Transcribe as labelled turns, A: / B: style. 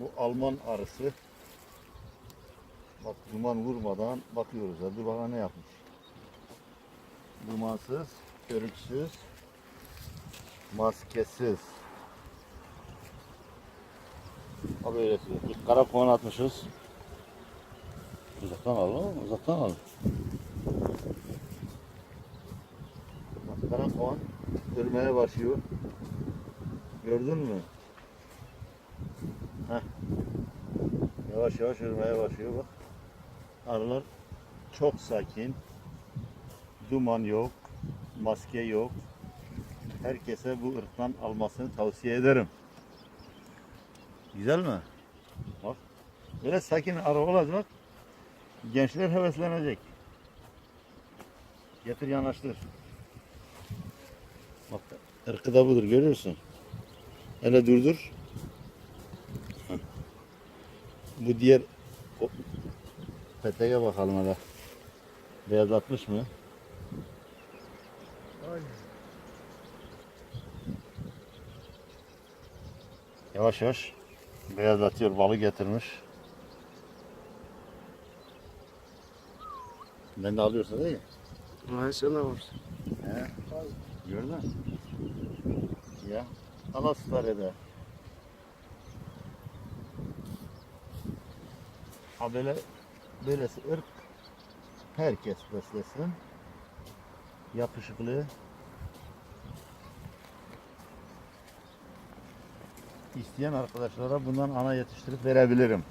A: Bu Alman arısı. Bak duman vurmadan bakıyoruz. Hadi bana ne yapmış. Dumansız, körüksüz, maskesiz. Ha böyle bir kara puan atmışız. Uzaktan al oğlum, uzaktan al. Bak kara puan ölmeye başlıyor. Gördün mü? Heh. Yavaş yavaş ölmeye başlıyor bak. Arılar çok sakin. Duman yok. Maske yok. Herkese bu ırktan almasını tavsiye ederim. Güzel mi? Bak. Böyle sakin arı olacak. Gençler heveslenecek. Getir yanaştır. Bak ırkı da budur görüyorsun. Hele durdur. Bu diğer o, peteğe bakalım hele. Beyazlatmış mı? Yavaş yavaş beyazlatıyor balı getirmiş. Ben de alıyorsun değil mi?
B: Maşallah var.
A: He. Gördün mü? Ya. Ana süper eder. Ha böyle böylesi ırk herkes beslesin. Yapışıklı. İsteyen arkadaşlara bundan ana yetiştirip verebilirim.